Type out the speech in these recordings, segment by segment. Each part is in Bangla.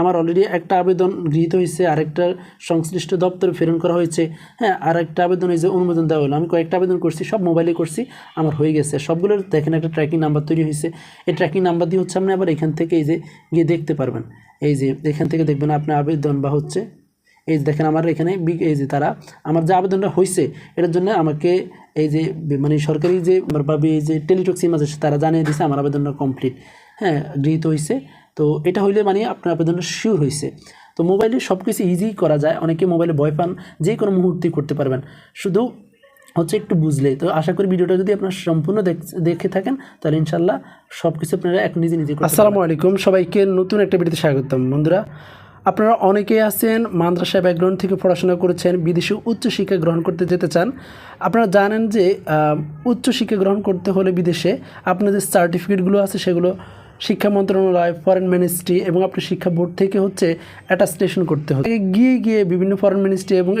আমার অলরেডি একটা আবেদন গৃহীত হয়েছে, আরেকটা সংশ্লিষ্ট দপ্তরে প্রেরণ করা হয়েছে। হ্যাঁ আর একটা আবেদন এই যে অনুমোদন দেওয়া হলো। আমি কয়েকটা আবেদন করছি, সব মোবাইলে করছি, আমার হয়ে গেছে। সবগুলোর দেখেন একটা ট্র্যাকিং নাম্বার তৈরি হয়েছে। এই ট্র্যাকিং নাম্বার দিয়ে হচ্ছে আপনি আবার এখান থেকে এই যে গিয়ে দেখতে পারবেন। এই যে এখান থেকে দেখবেন আপনার আবেদন বা হচ্ছে, এই দেখেন আমার এখানে এই যে তারা আমার যে আবেদনটা হয়েছে, এটার জন্য আমাকে এই যে মানে সরকারি যে, বা এই যে টেলিটক সিম আছে তারা জানিয়ে দিয়েছে, আমার আবেদনটা কমপ্লিট হ্যাঁ গৃহীত হয়েছে। তো এটা হইলে মানে আপনার আবেদনটা শিওর হয়েছে তো মোবাইলে সব কিছু ইজি করা যায় অনেকে মোবাইলে ভয় পান যে কোনো মুহূর্তেই করতে পারবেন। শুধু হচ্ছে একটু বুঝলে। তো আশা করি ভিডিওটা যদি আপনার সম্পূর্ণ দেখ- থাকেন তাহলে ইনশাল্লাহ সব কিছু আপনারা এক নিজে নিজে আসসালামু আলাইকুম। সবাইকে নতুন একটা ভিডিওতে স্বাগতম। বন্ধুরা আপনারা অনেকেই আছেন মাদ্রাসা ব্যাকগ্রাউন্ড থেকে পড়াশোনা করেছেন বিদেশে উচ্চ শিক্ষা গ্রহণ করতে যেতে চান। আপনারা জানেন যে আহ, উচ্চ শিক্ষা গ্রহণ করতে হলে বিদেশে আপনার যে সার্টিফিকেটগুলো আছে সেগুলো শিক্ষা মন্ত্রণালয় ফরেন মিনিস্ট্রি এবং আপনার শিক্ষা বোর্ড থেকে হচ্ছে অ্যাটাস্টেশন করতে হতো। গিয়ে গিয়ে বিভিন্ন ফরেন মিনিস্ট্রি এবং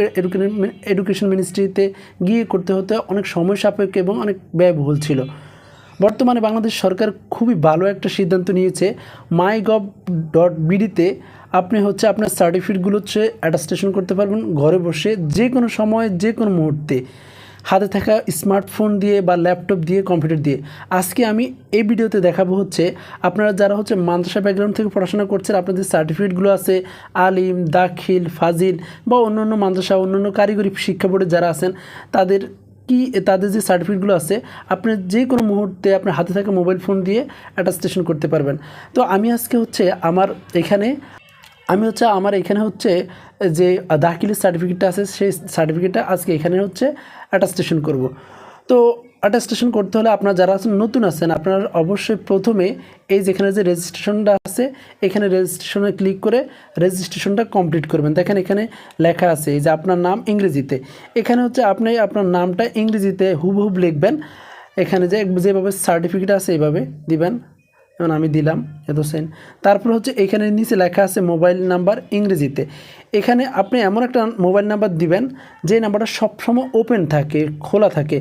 এডুকেশন মিনিস্ট্রিতে গিয়ে করতে হতো। অনেক সময় সাপেক্ষ এবং অনেক ব্যয়বহুল ছিল। বর্তমানে বাংলাদেশ সরকার খুবই ভালো একটা সিদ্ধান্ত নিয়েছে। মাই গভ ডট বিডিতে আপনি হচ্ছে আপনার সার্টিফিকেটগুলো হচ্ছে অ্যাটাস্টেশন করতে পারবেন। ঘরে বসে যে কোনো সময় যে কোনো মুহূর্তে। হাতে থাকা স্মার্টফোন দিয়ে বা ল্যাপটপ দিয়ে, কম্পিউটার দিয়ে। আজকে আমি এই ভিডিওতে দেখাবো হচ্ছে, আপনারা যারা হচ্ছে মাদ্রাসা ব্যাকগ্রাউন্ড থেকে পড়াশোনা করছেন, আপনাদের সার্টিফিকেটগুলো আছে, আলিম, দাখিল, ফাজিল বা অন্য অন্য মাদ্রাসা অন্য অন্য কারিগরি শিক্ষা বোর্ডে যারা আছেন, তাদের কি, তাদের যে সার্টিফিকেটগুলো আছে, আপনি যে কোনো মুহূর্তে আপনার হাতে থাকা মোবাইল ফোন দিয়ে অ্যাটাস্টেশন করতে পারবেন। তো আমি আজকে হচ্ছে আমার এখানে আমি হচ্ছে আমার এখানে হচ্ছে যে দাখিলের সার্টিফিকেটটা আছে, সেই সার্টিফিকেটটা আজকে এখানে হচ্ছে অ্যাটাস্টেশন করব। তো অ্যাটাস্টেশন করতে হলে আপনারা যারা আছেন, নতুন আছেন, আপনারা অবশ্যই প্রথমে এই যেখানে যে রেজিস্ট্রেশনটা আছে, এখানে রেজিস্ট্রেশনে ক্লিক করে রেজিস্ট্রেশনটা কমপ্লিট করবেন। দেখেন এখানে লেখা আছে, এই যে আপনার নাম ইংরেজিতে। এখানে হচ্ছে আপনি আপনার নামটা ইংরেজিতে হুবহুব লিখবেন। এখানে যে যেভাবে সার্টিফিকেট আছে, এইভাবে দিবেন। যেমন আমি দিলাম এত সেন তারপর হচ্ছে এখানে নিচে লেখা আছে মোবাইল নাম্বার ইংরেজিতে। এখানে আপনি এমন একটা মোবাইল নাম্বার দিবেন যে নাম্বারটা সবসময় ওপেন থাকে, খোলা থাকে।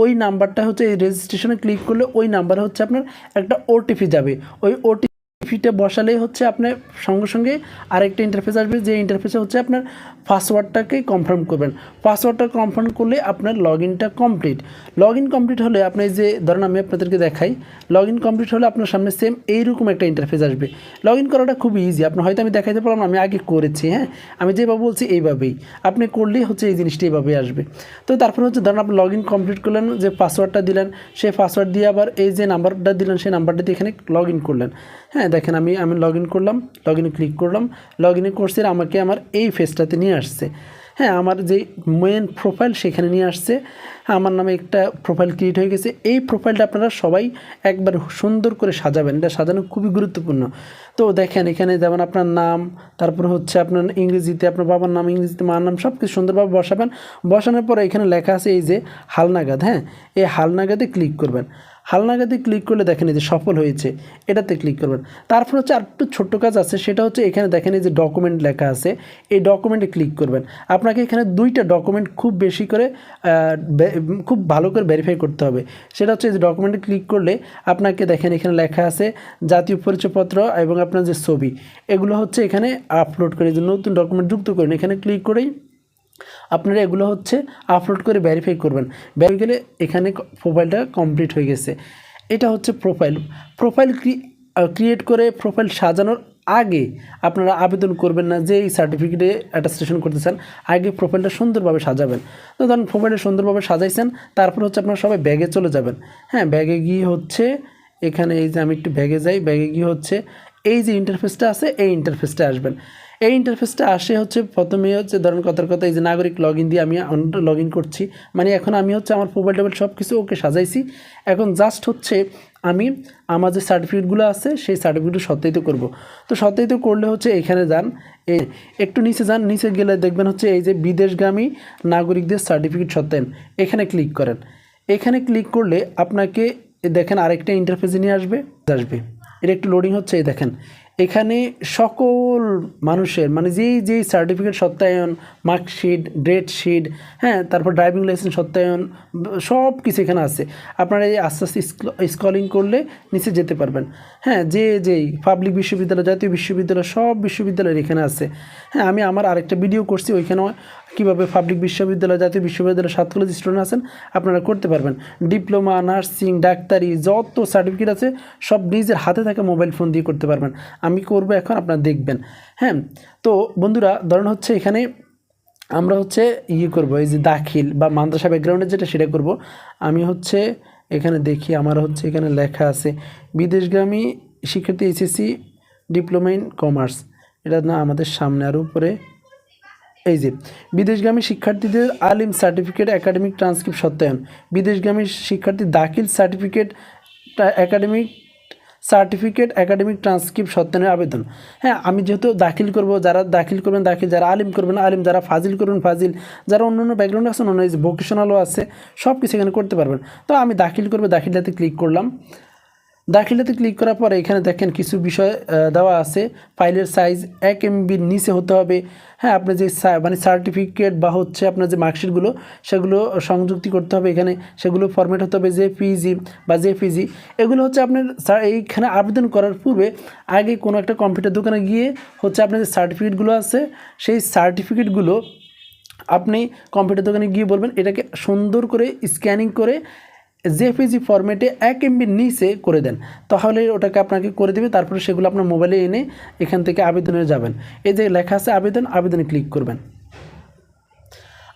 ওই নাম্বারটা হচ্ছে এই রেজিস্ট্রেশনে ক্লিক করলে ওই নাম্বারে হচ্ছে আপনার একটা ওটিপি যাবে। ওই ওটিপি ফিটে বসালেই হচ্ছে আপনার সঙ্গে সঙ্গে আরেকটা ইন্টারফেস আসবে, যে ইন্টারফেসে হচ্ছে আপনার পাসওয়ার্ডটাকে কনফার্ম করবেন। পাসওয়ার্ডটা কনফার্ম করলে আপনার লগ ইনটা কমপ্লিট লগ ইন কমপ্লিট হলে আপনি যে, ধরেন আমি আপনাদেরকে দেখাই লগ ইন কমপ্লিট হলে আপনার সামনে সেম এইরকম একটা ইন্টারফেস আসবে। লগ ইন করাটা খুবই ইজি আপনার হয়তো আমি দেখাইতে পারলাম আমি আগে করেছি হ্যাঁ? আমি যেভাবে বলছি এইভাবেই। আপনি করলেই হচ্ছে এই জিনিসটা এইভাবেই আসবে। তো তারপরে হচ্ছে, ধরেন আপনি লগ ইন কমপ্লিট করলেন, যে পাসওয়ার্ডটা দিলেন, সেই পাসওয়ার্ড দিয়ে আবার এই যে নাম্বারটা দিলেন, সেই নাম্বারটা দিয়ে এখানে লগ ইন করলেন। হ্যাঁ দেখেন আমি আমি লগ ইন করলাম লগ ইনে ক্লিক করলাম লগ ইন করছে, আমাকে আমার এই ফেসটাতে নিয়ে আসছে। হ্যাঁ আমার যে মেন প্রোফাইল সেখানে নিয়ে আসছে। আমার নামে একটা প্রোফাইল ক্রিয়েট হয়ে গেছে। এই প্রোফাইলটা আপনারা সবাই একবার সুন্দর করে সাজাবেন। এটা সাজানো খুবই গুরুত্বপূর্ণ। তো দেখেন, এখানে যেমন আপনার নাম, তারপর হচ্ছে আপনার ইংরেজিতে, আপনার বাবার নাম, ইংরেজিতে, মার নাম সব কিছু সুন্দরভাবে বসাবেন। বসানোর পরে এখানে লেখা আছে এই যে হালনাগাদ হ্যাঁ? এই হালনাগাদে ক্লিক করবেন। হালনাগাদে ক্লিক করলে দেখেন এই যে সফল হয়েছে। এটাতে ক্লিক করবেন। তারপর হচ্ছে আরেকটু ছোট্ট কাজ আছে, সেটা হচ্ছে এখানে দেখেন এই যে ডকুমেন্ট লেখা আছে। এই ডকুমেন্টে ক্লিক করবেন। আপনাকে এখানে দুইটা ডকুমেন্ট খুব বেশি করে খুব ভালো করে ভেরিফাই করতে হবে। সেটা হচ্ছে যে ডকুমেন্টে ক্লিক করলে আপনাকে দেখেন এখানে লেখা আছে জাতীয় পরিচয়পত্র এবং আপনার যে ছবি। এগুলো হচ্ছে এখানে আপলোড করে যে নতুন ডকুমেন্ট যুক্ত করেন। এখানে ক্লিক করেই আপনারা এগুলো হচ্ছে আপলোড করে ভেরিফাই করবেন। ভেরিফাই গেলে এখানে প্রোফাইলটা কমপ্লিট হয়ে গেছে। এটা হচ্ছে প্রোফাইল প্রোফাইল ক্রিয়েট করে প্রোফাইল সাজানোর আগে আপনারা আবেদন করবেন না যে এই সার্টিফিকেটে অ্যাটাস্টেশন করতে চান আগে প্রোফাইলটা সুন্দরভাবে সাজাবেন। তো ধরুন প্রোফাইলটা সুন্দরভাবে সাজাইছেন, তারপর হচ্ছে আপনারা সবাই ব্যাগে চলে যাবেন। হ্যাঁ ব্যাগে গিয়ে হচ্ছে এখানে এই যে আমি একটু ব্যাগে যাই ব্যাগে গিয়ে হচ্ছে এই যে ইন্টারফেসটা আছে, এই ইন্টারফেসটা আসবেন। এই ইন্টারফেসটা আসে হচ্ছে প্রথমে হচ্ছে ধরেন কথার কথা, এই যে নাগরিক লগ ইন দিয়ে আমি লগ ইন করছি। মানে এখন আমি হচ্ছে আমার মোবাইল টোবাইল সব কিছু ওকে সাজাইছি। এখন জাস্ট হচ্ছে আমি আমার যে সার্টিফিকেটগুলো আছে, সেই সার্টিফিকেট সত্যায়িত করব। তো সত্যায়িত করলে হচ্ছে এখানে যান এই একটু নিচে যান, নিচে গেলে দেখবেন হচ্ছে এই যে বিদেশগামী নাগরিকদের সার্টিফিকেট সত্যায়ন। এখানে ক্লিক করেন। এখানে ক্লিক করলে আপনাকে দেখেন আরেকটা ইন্টারফেসে নিয়ে আসবে আসবে। এটা একটু লোডিং হচ্ছে, এই দেখেন। এখানে সকল মানুষের মানে যেই যেই সার্টিফিকেট সত্যায়ন মার্কশিট ডেট শিট হ্যাঁ তারপর ড্রাইভিং লাইসেন্স সত্যায়ন, সব কিছু এখানে আছে। আপনারা এই আস্তে আস্তে স্কলিং করলে নিচে যেতে পারবেন। হ্যাঁ যে, যেই পাবলিক বিশ্ববিদ্যালয়, জাতীয় বিশ্ববিদ্যালয়, সব বিশ্ববিদ্যালয়ের এখানে আছে। হ্যাঁ আমি আমার আরেকটা ভিডিও করছি ওইখানে কীভাবে পাবলিক বিশ্ববিদ্যালয়, জাতীয় বিশ্ববিদ্যালয় সাত কলেজ স্টুডেন্ট আছেন, আপনারা করতে পারবেন। ডিপ্লোমা নার্সিং ডাক্তারি, যত সার্টিফিকেট আছে, সব নিজের হাতে থাকা মোবাইল ফোন দিয়ে করতে পারবেন। আমি করব এখন, আপনারা দেখবেন। হ্যাঁ তো বন্ধুরা, ধরেন হচ্ছে এখানে আমরা হচ্ছে ইয়ে করব, এই যে দাখিল বা মাদ্রাসা ব্যাকগ্রাউন্ডের যেটা, সেটা করব। আমি হচ্ছে এখানে দেখি, আমার হচ্ছে এখানে লেখা আছে, বিদেশগামী শিক্ষার্থী, এসএসসি, ডিপ্লোমা ইন কমার্স। এটা না আমাদের সামনে, আর উপরে এই যে, বিদেশগামী শিক্ষার্থীদের আলিম সার্টিফিকেট একাডেমিক ট্রান্সক্রিপ্ট সত্যায়ন। বিদেশগামী শিক্ষার্থী দাখিল certificate academic certificate academic transcript সত্যায়নের আবেদন। হ্যাঁ আমি যেহেতু দাখিল করব, যারা দাখিল করবেন, দাখিল, যারা আলিম করবেন, আলিম, যারা ফাজিল করবেন, ফাজিল, যারা অন্য অন্য ব্যাকগ্রাউন্ড আছেন, অন্য ভোকেশনালও আছে সব কিছু এখানে করতে পারবেন। তো আমি দাখিল করব দাখিলাতে ক্লিক করলাম। দাখিলাতে ক্লিক করার পরে এখানে দেখেন কিছু বিষয় দেওয়া আছে। ফাইলের সাইজ এক এমবির নিচে হতে হবে। হ্যাঁ আপনার যে মানে সার্টিফিকেট বা হচ্ছে আপনার যে মার্কশিটগুলো সেগুলো সংযুক্তি করতে হবে। এখানে সেগুলো ফরম্যাট হতে হবে যে পিজি বা যে পিজি এগুলো হচ্ছে আপনার এইখানে আবেদন করার পূর্বে আগে কোনো একটা কম্পিউটার দোকানে গিয়ে হচ্ছে আপনার যে সার্টিফিকেটগুলো আছে, সেই সার্টিফিকেটগুলো আপনি কম্পিউটার দোকানে গিয়ে বলবেন, এটাকে সুন্দর করে স্ক্যানিং করে জেপিজি ফরম্যাটে এক এমবির নিচে করে দেন। তাহলে ওটাকে আপনাকে করে দেবে, তারপরে সেগুলো আপনার মোবাইলে এনে এখান থেকে আবেদনে যাবেন। এই যে লেখা আছে আবেদন, আবেদনে ক্লিক করবেন।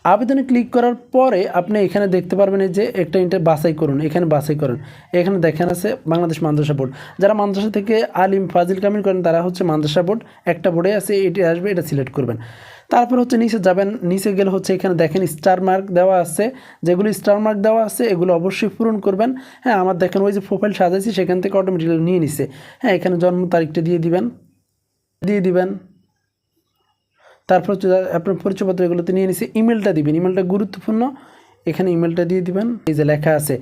আবেদনে ক্লিক করার পরে আপনি এখানে দেখতে পারবেন যে একটা ইন্টার বাছাই করুন, এখানে বাছাই করুন। এখানে দেখেন আছে বাংলাদেশ মাদ্রাসা বোর্ড। যারা মাদ্রাসা থেকে আলিম ফাজিল কামিল করেন, তারা হচ্ছে মাদ্রাসা বোর্ড, একটা বোর্ডে আছে, এটি আসবে, এটা সিলেক্ট করবেন। তারপর হচ্ছে নিচে যাবেন, নিচে গেলে হচ্ছে এখানে দেখেন স্টার মার্ক দেওয়া আছে। যেগুলো স্টার মার্ক দেওয়া আছে, এগুলো অবশ্যই পূরণ করবেন। হ্যাঁ আমার দেখেন ওই যে প্রোফাইল সাজাইছি, সেখান থেকে অটোমেটিক্যালি নিয়ে নিছে। হ্যাঁ এখানে জন্ম তারিখটা দিয়ে দিবেন। দিয়ে দিবেন। তারপর আপনার পরিচয়পত্র এগুলোতে নিয়ে নিছে। ইমেলটা দিবেন। ইমেলটা গুরুত্বপূর্ণ। এখানে ইমেলটা দিয়ে দিবেন। এই যে লেখা আছে,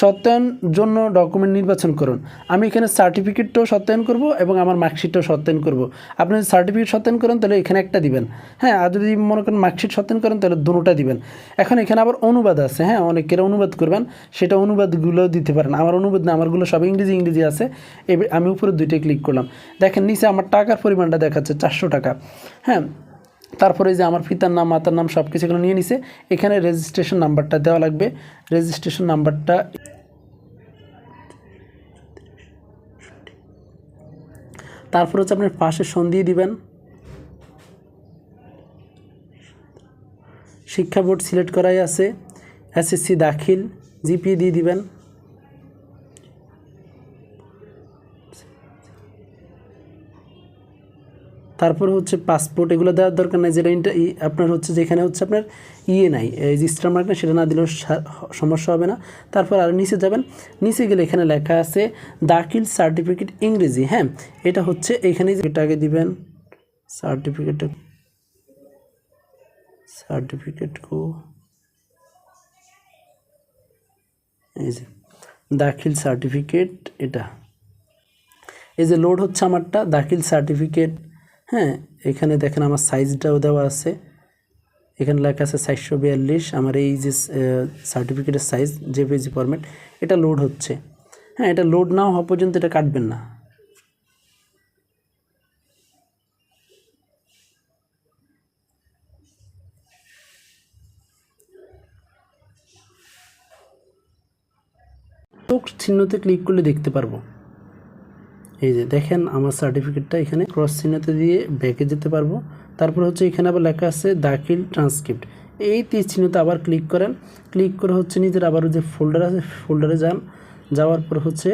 সত্যায়ন জন্য ডকুমেন্ট নির্বাচন করুন। আমি এখানে সার্টিফিকেটটাও সত্যায়ন করব এবং আমার মার্কশিটটাও সত্যায়ন করব। আপনি যদি সার্টিফিকেট সত্যায়ন করেন, তাহলে এখানে একটা দিবেন। হ্যাঁ আর যদি মনে করেন মার্কশিট সত্যায়ন করেন, তাহলে দুটোটা দিবেন। এখন এখানে আবার অনুবাদ আছে। হ্যাঁ অনেকের অনুবাদ করবেন। সেটা অনুবাদগুলো দিতে পারেন। আমার অনুবাদ না, আমারগুলো সব ইংরেজি ইংরেজি আছে। আমি উপরে দুইটা ক্লিক করলাম। দেখেন, নিচে আমার টাকার পরিমাণটা দেখাচ্ছে চারশো টাকা। হ্যাঁ তারপরে যে আমার পিতার নাম, মাতার নাম সব কিছু এগুলো নিয়ে নিছে। এখানে রেজিস্ট্রেশন নাম্বারটা দেওয়া লাগবে। রেজিস্ট্রেশন নাম্বারটা তারপর হচ্ছে আপনার পাশে সন দিয়ে দিবেন। শিক্ষা বোর্ড সিলেক্ট করাই আছে। এসএসসি দাখিল জিপি দিয়ে দিবেন। তারপর হচ্ছে পাসপোর্ট এগুলো দেওয়ার দরকার নাই, যেটা আপনার হচ্ছে যেখানে হচ্ছে আপনার ইয়ে নাই, এই যে স্টার মার্ক সেটা না দিলেও সমস্যা হবে না। তারপর আর নিচে যাবেন, নিচে গেলে এখানে লেখা আছে, দাখিল সার্টিফিকেট ইংরেজি হ্যাঁ? এটা হচ্ছে এখানে যেটা আগে দিবেন সার্টিফিকেট সার্টিফিকেট কো এই যে, দাখিল সার্টিফিকেট এটা। এই যে লোড হচ্ছে আমারটা, দাখিল সার্টিফিকেট হ্যাঁ এখানে দেখেন আমার সাইজটাও দেওয়া আছে। এখানে লেখা আছে চারশো বিয়াল্লিশ। আমার এই যে সার্টিফিকেটের সাইজ যে পেজি ফরম্যাট এটা লোড হচ্ছে। হ্যাঁ এটা লোড না হওয়া পর্যন্ত এটা কাটবেন না। চিহ্নতে ক্লিক করলে দেখতে পারব। এই যে দেখেন আমার সার্টিফিকেটটা এখানে ক্রস চিহ্নতে দিয়ে ব্যাকে যেতে পারব। তারপর হচ্ছে এখানে আবার লেখা আছে দাখিল ট্রান্সক্রিপ্ট এই তীর চিহ্নতে আবার ক্লিক করেন। ক্লিক করে হচ্ছে নিজের আবারও যে ফোল্ডার আছে ফোল্ডারে যান। যাওয়ার পর হচ্ছে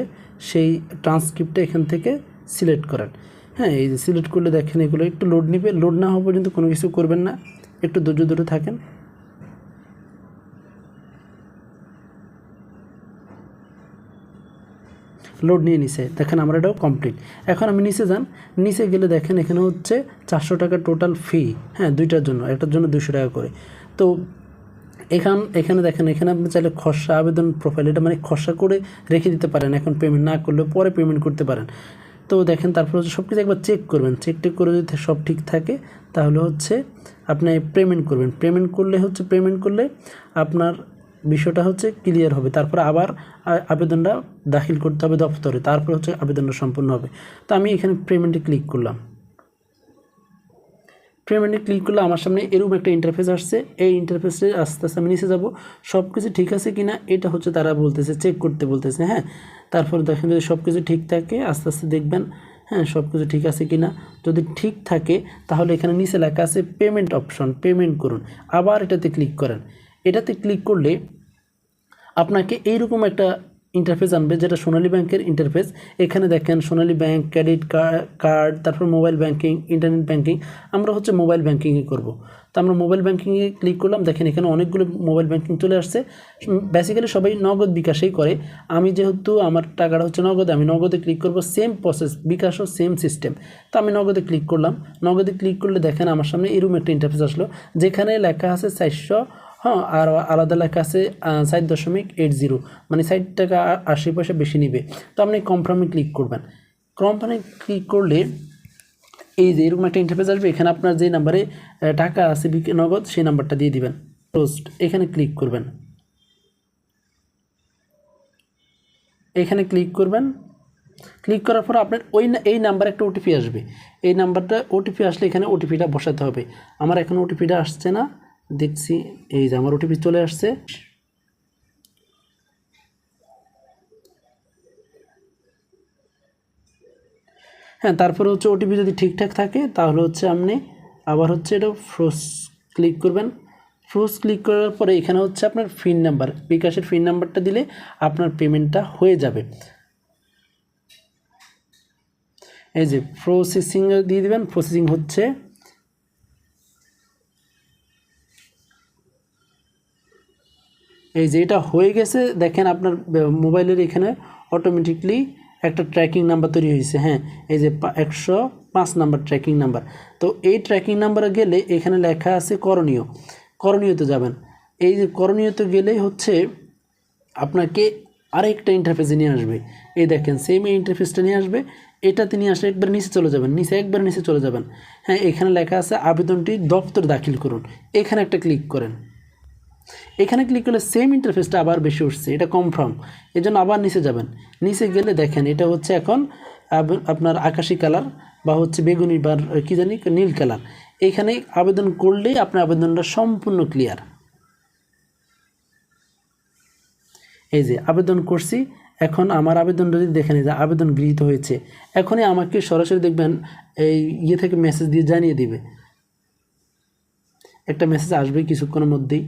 সেই ট্রান্সক্রিপ্টটা এখান থেকে সিলেক্ট করেন। হ্যাঁ এই যে সিলেক্ট করলে দেখেন এগুলো একটু লোড নিবে। লোড না হওয়া পর্যন্ত কোনো কিছু করবেন না। একটু ধৈর্য ধরে থাকেন। লোড নিয়ে নিছে। দেখেন আমার এটাও কমপ্লিট এখন আমি নিচে যান। নিচে গেলে দেখেন এখানে হচ্ছে চারশো টাকা টোটাল ফি হ্যাঁ দুইটার জন্য। একটার জন্য দুশো টাকা করে। তো এখান, এখানে দেখেন, এখানে আপনি চাইলে খসড়া আবেদন প্রোফাইল এটা মানে খসড়া করে রেখে দিতে পারেন। এখন পেমেন্ট না করলে পরে পেমেন্ট করতে পারেন। তো দেখেন, তারপর হচ্ছে সব কিছু একবার চেক করবেন। চেক টেক করে যদি সব ঠিক থাকে, তাহলে হচ্ছে আপনি পেমেন্ট করবেন। পেমেন্ট করলে হচ্ছে পেমেন্ট করলে আপনার বিষয়টা হচ্ছে ক্লিয়ার হবে। তারপর আবার আবেদনটা দাখিল করতে হবে দপ্তরে। তারপর হচ্ছে আবেদনটা সম্পূর্ণ হবে। তো আমি এখানে পেমেন্টে ক্লিক করলাম। পেমেন্টে ক্লিক করলে আমার সামনে এরকম একটা ইন্টারফেস আসছে। এই ইন্টারফেসে আস্তে আস্তে আমি নিচে যাব। সব কিছু ঠিক আছে কি না এটা হচ্ছে তারা বলতেছে চেক করতে বলতেছে হ্যাঁ? তারপর দেখেন যদি সব কিছু ঠিক থাকে, আস্তে আস্তে দেখবেন হ্যাঁ সব কিছু ঠিক আছে কি না যদি ঠিক থাকে, তাহলে এখানে নিচে লেখা আছে পেমেন্ট অপশন পেমেন্ট করুন। আবার এটাতে ক্লিক করেন। এটাতে ক্লিক করলে আপনাকে এইরকম একটা ইন্টারফেস আনবে, যেটা সোনালী ব্যাংকের ইন্টারফেস এখানে দেখেন সোনালী ব্যাংক ক্রেডিট কার্ড তারপর মোবাইল ব্যাংকিং ইন্টারনেট ব্যাংকিং আমরা হচ্ছে মোবাইল ব্যাংকিংয়ে করব। তো আমরা মোবাইল ব্যাংকিংয়ে ক্লিক করলাম, দেখেন এখানে অনেকগুলো মোবাইল ব্যাংকিং চলে আসছে। বেসিক্যালি সবাই নগদ বিকাশেই করে। আমি যেহেতু আমার টাকাটা হচ্ছে নগদে, আমি নগদে ক্লিক করব সেম প্রসেস বিকাশও সেম সিস্টেম তো আমি নগদে ক্লিক করলাম। নগদে ক্লিক করলে দেখেন আমার সামনে এরকম একটা ইন্টারফেস আসলো, যেখানে লেখা আছে চারশো হ্যাঁ আর আলাদা লেখা আছে ষাট দশমিক এইট জিরো। মানে ষাট টাকা আশি পয়সা বেশি নিবে। তো আপনি কনফার্মে ক্লিক করবেন। কনফার্মে ক্লিক করলে এই যে এরকম একটা ইন্টারফেস আসবে, এখানে আপনার যে নাম্বারে টাকা আছে নগদ, সেই নাম্বারটা দিয়ে দিবেন। পোস্ট এখানে ক্লিক করবেন। এখানে ক্লিক করবেন। ক্লিক করার পর আপনার ওই এই নাম্বারে একটা ওটিপি আসবে। এই নাম্বারটা ওটিপি আসলে এখানে ওটিপিটা বসাতে হবে। আমার এখন ওটিপিটা আসছে না। দেখছি, এই যে আমার ওটিপি চলে আসছে। হ্যাঁ তারপরে হচ্ছে ওটিপি যদি ঠিকঠাক থাকে, তাহলে হচ্ছে আপনি আবার হচ্ছে এটা ফ্রোস ক্লিক করবেন। ফ্রোজ ক্লিক করার পরে এখানে হচ্ছে আপনার ফিন নাম্বার, বিকাশের ফিন নাম্বারটা দিলে আপনার পেমেন্টটা হয়ে যাবে। এই যে প্রসেসিং দিয়ে দেবেন প্রসেসিং হচ্ছে এই যে এটা হয়ে গেছে, দেখেন আপনার মোবাইলের এখানে অটোমেটিকলি একটা ট্র্যাকিং নাম্বার তৈরি হয়েছে হ্যাঁ? এই যে একশো পাঁচ নাম্বার ট্র্যাকিং নাম্বার তো এই ট্র্যাকিং নাম্বারে গেলে এখানে লেখা আছে করণীয়। করণীয়তে যাবেন। এই যে করণীয়তে গেলেই হচ্ছে আপনাকে আরেকটা ইন্টারফেসে নিয়ে আসবে। এই দেখেন সেম এই ইন্টারফেসটা নিয়ে আসবে। এটাতে নিয়ে আসলে একবার নিচে চলে যাবেন, নিচে, একবার নিচে চলে যাবেন। হ্যাঁ এখানে লেখা আছে আবেদনটি দপ্তর দাখিল করুন। এখানে একটা ক্লিক করেন। এখানে ক্লিক করলে সেম ইন্টারফেসটা আবার বেশি উঠছে, এটা কনফার্ম এই জন্য আবার নিচে যাবেন। নিচে গেলে দেখেন, এটা হচ্ছে এখন আপনার আকাশি কালার বা হচ্ছে বেগুনি বা কী জানি, নীল কালার এখানে আবেদন করলেই আপনার আবেদনটা সম্পূর্ণ ক্লিয়ার এই যে, আবেদন করছি। এখন আমার আবেদনটা যদি দেখেন যে আবেদন গৃহীত হয়েছে, এখনই আমাকে সরাসরি দেখবেন, এই ইয়ে থেকে মেসেজ দিয়ে জানিয়ে দিবে। একটা মেসেজ আসবে কিছুক্ষণের মধ্যেই।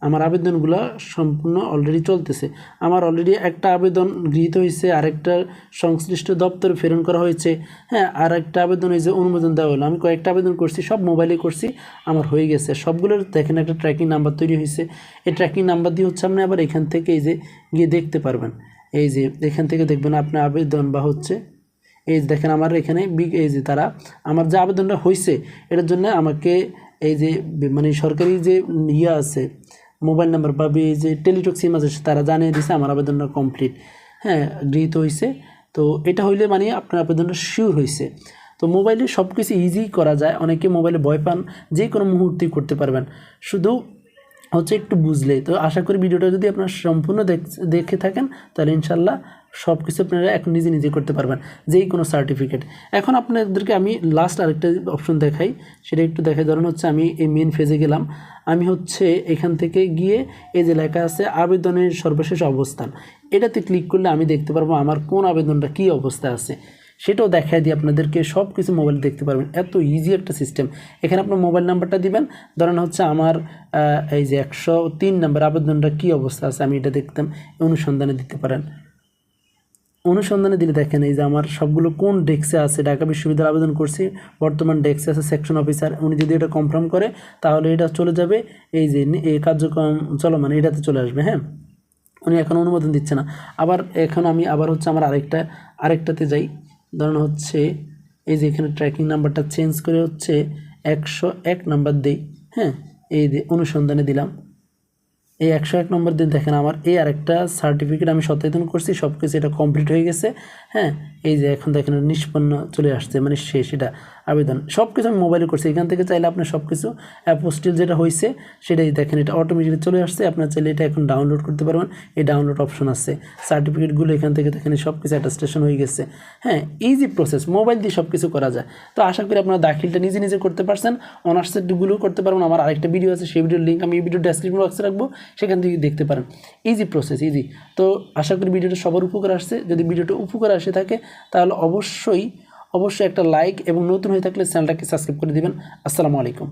আমার আবেদনগুলো সম্পূর্ণ অলরেডি চলতেছে। আমার অলরেডি একটা আবেদন গৃহীত হয়েছে, আরেকটা সংশ্লিষ্ট দপ্তরে প্রেরণ করা হয়েছে। হ্যাঁ আর একটা আবেদন হয়েছে অনুমোদন দেওয়া হলো। আমি কয়েকটা আবেদন করছি, সব মোবাইলে করছি, আমার হয়ে গেছে। সবগুলোর দেখেন একটা ট্র্যাকিং নাম্বার তৈরি হয়েছে। এই ট্র্যাকিং নাম্বার দিয়ে হচ্ছে আপনি আবার এখান থেকে এই যে গিয়ে দেখতে পারবেন। এই যে এখান থেকে দেখবেন আপনার আবেদন বা হচ্ছে এই যে দেখেন আমার এখানে বি- এই যে তারা আমার যে আবেদনটা হয়েছে, এটার জন্য আমাকে এই যে মানে সরকারি যে ইয়ে আছে মোবাইল নাম্বার বা যে টেলিটক সিম আছে, তারা জানিয়ে দিছে আমার আবেদনটা কমপ্লিট হ্যাঁ গৃহীত হয়েছে তো এটা হইলে মানে আপনার আবেদনটা শিওর হয়েছে তো মোবাইলে সব কিছু ইজি করা যায়। অনেকে মোবাইলে ভয় পান, যে কোনো মুহূর্তেই করতে পারবেন। শুধু হচ্ছে একটু বুঝলে তো আশা করি ভিডিওটা যদি আপনার সম্পূর্ণ দেখ- দেখে থাকেন, তাহলে ইনশাল্লাহ সব কিছু আপনারা এখন নিজে নিজে করতে পারবেন, যেই কোনো সার্টিফিকেট এখন আপনাদেরকে আমি লাস্ট আরেকটা অপশন দেখাই, সেটা একটু দেখাই। ধরুন হচ্ছে আমি এই মেন ফেজে গেলাম, আমি হচ্ছে এখান থেকে গিয়ে এই যে লেখা আছে, আবেদনের সর্বশেষ অবস্থান। এটাতে ক্লিক করলে আমি দেখতে পারব আমার কোন আবেদনটা কী অবস্থায় আছে। সেটাও দেখায় দিয়ে আপনাদেরকে সব কিছু মোবাইল দেখতে পারবেন। এত ইজি একটা সিস্টেম এখানে আপনার মোবাইল নাম্বারটা দিবেন। ধরেন হচ্ছে আমার এই যে একশো তিন নাম্বার আবেদনটা কী অবস্থা আছে, আমি এটা দেখতাম, অনুসন্ধানে দিতে পারেন। অনুসন্ধানে দিলে দেখেন এই যে আমার সবগুলো কোন ডেস্কে আছে, ঢাকা বিশ্ববিদ্যালয়ে আবেদন করছি, বর্তমান ডেস্কে আছে সেকশন অফিসার, উনি যদি এটা কনফার্ম করে, তাহলে এটা চলে যাবে, এই যে এই কার্যক্রম চলমান, এটাতে চলে আসবে হ্যাঁ? উনি এখন অনুমোদন দিচ্ছে না। আবার এখন আমি আবার হচ্ছে আমার আরেকটা, আরেকটাতে যাই। ধরুন হচ্ছে, এই যে এখানে ট্র্যাকিং নাম্বারটা চেঞ্জ করে হচ্ছে একশো এক নাম্বার দিই হ্যাঁ? এই যে অনুসন্ধানে দিলাম। এই একশো এক নম্বর দিন দেখেন আমার এই আরেকটা সার্টিফিকেট আমি সচেতন করছি সব কিছু এটা কমপ্লিট হয়ে গেছে। হ্যাঁ এই যে এখন দেখেন নিষ্পন্ন চলে আসছে মানে শেষ এটা। আবেদন। সব কিছু আমি মোবাইলে করছি। এখান থেকে চাইলে আপনার সব কিছু অ্যাপোস্টিল যেটা হয়েছে সেটাই দেখেন, এটা অটোমেটিকলি চলে আসছে। আপনার চাইলে এটা এখন ডাউনলোড করতে পারবেন। এই ডাউনলোড অপশন আছে। সার্টিফিকেটগুলো এখান থেকে দেখেন সব কিছু অ্যাটাস্টেশন হয়ে গেছে। হ্যাঁ ইজি প্রসেস মোবাইল দিয়ে সব কিছু করা যায়। তো আশা করি আপনারা দাখিলটা নিজে নিজে করতে পারছেন। অনার্স সেটগুলোও করতে পারবেন। আমার আরেকটা ভিডিও আছে, সেই ভিডিওর লিঙ্ক আমি এই ভিডিও ডেসক্রিপশন বক্সে রাখব। সেখান থেকে দেখতে পারেন। ইজি প্রসেস ইজি তো আশা করি ভিডিওটা সবার উপকার আসছে। যদি ভিডিওটা উপকার আসে থাকে, তাহলে অবশ্যই অবশ্যই একটা লাইক এবং নতুন হয়ে থাকলে চ্যানেলটাকে সাবস্ক্রাইব করে দেবেন। আসসালামু আলাইকুম।